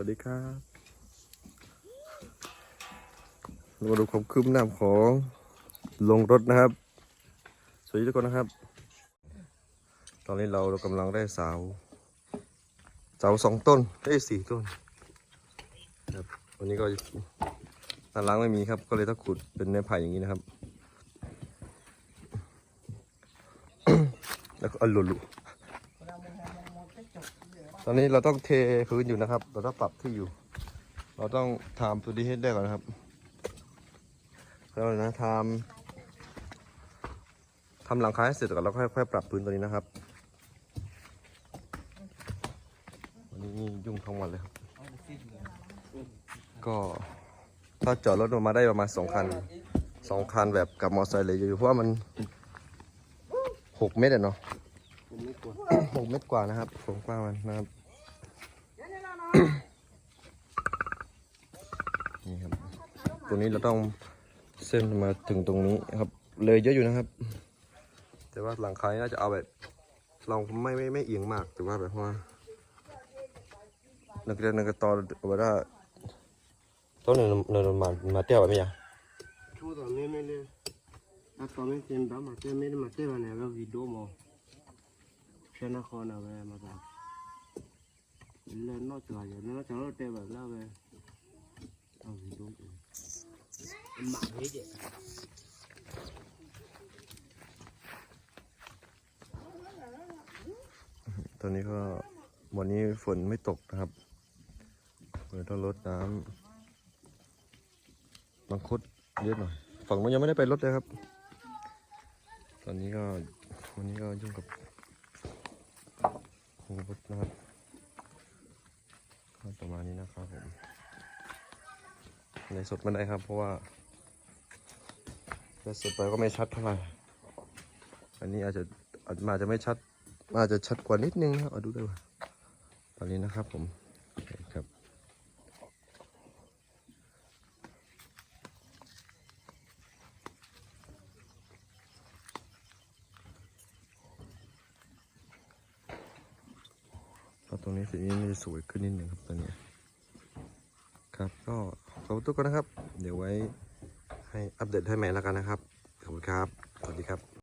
วัสดีครับเรามาดูความคืบหน้าของลงรถนะครับ สวัสดีทุกคนนะครับ ตอนนี้เรากำลังได้เสาเสาสองต้นได้ยสี่ต้นครับวันนี้ก็ตารางไม่มีครับ ก็เลยต้องขุดเป็นไม้ไผ่อย่างนี้นะครับ แล้วก็อาหลุ อนนี้เราต้องเทพื้นอยู่นะครับ เราต้องปรับที่อยู่ เราต้องทำตัวนี้ให้ได้ก่อนนะครับแล้วนะทำทำหลังคาให้เสร็จก่อนแล้วค่อยๆปรับพื้นตัวนี้นะครับวันนี้ยุ่งทั้งวันเลยครับ ก็ถ้าจอดรถออกมาได้ประมาณสองคันสองคันแบบกับมอเตอร์ไซค์เลยอยู่เพราะว่ามันหกเมตรเนาะหกเมตรกว่านะครับผมกว้างมันนะครับ นี่ครับ ตัวนี้เราต้องเส้นมาถึงตรงนี้ครับ เลยเยอะอยู่นะครับ แต่ว่าหลังคาน่าจะเอาแบบ เราไม่ไม่ไม่เอียงมากแต่ว่าแบบว่านักเรียนนักตอนว่าต้นเนินเนินมามาเตี้ยแบบนี้อะช่วงตอนนี้ไม่เลยนักตอนนี้เต็มแบบมาเตี้ยไม่ได้มาเตี้ยวเนี่ยแบบวิดีโอมอชนะครนะเว้ยมาตามเล่นนอกจากอย่างนั้นนอกจากเราเตี้ยแบบแล้วเว้ย ตอนนี้ฝนไม่ตกนะครับเลยต้องลดน้ำบางคดเยอะหน่อย ฝั่งมันยังไม่ได้ไปลดเลยครับ ตอนนี้ก็วันนี้ก็ยุ่งกับโควิดนะครับก็ประมาณนี้นะครับผม ในสดไม่ได้ครับ เพราะว่าถ้าสดไปก็ไม่ชัดเท่าไหร่อันนี้อาจจะอาจมาจะไม่ชัดอาจจะชัดกว่านิดนึงนะเอาดูด้ว่าตอนนี้นะครับผมครับตรงนี้สีนี้มันจะสวยขึ้นนิดนึงครับตอนนี้ครับก็ ขอบคุณทุกคนนะครับ เดี๋ยวไว้ให้อัปเดตให้ใหม่แล้วกันนะครับ ขอบคุณครับ สวัสดีครับ